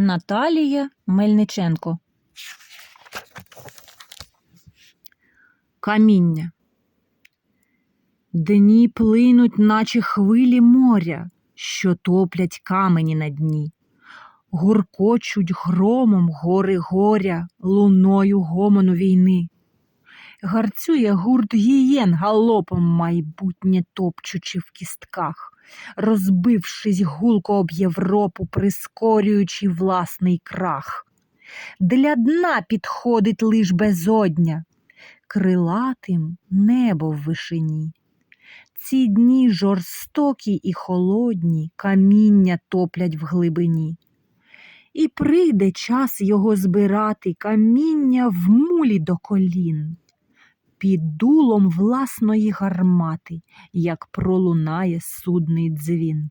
Наталія Мельниченко. Каміння. Дні плинуть, наче хвилі моря, що топлять камені на дні. Гуркочуть громом гори горя, луною гомону війни. Гарцює гурт гієн галопом майбутнє топчучи в кістках, розбившись гулко об Європу, прискорюючи власний крах. Для дна підходить лиш безодня, крилатим небо в вишині. Ці дні жорстокі і холодні, каміння топлять в глибині. І прийде час його збирати каміння в мулі до колін, під дулом власної гармати, як пролунає судний дзвін.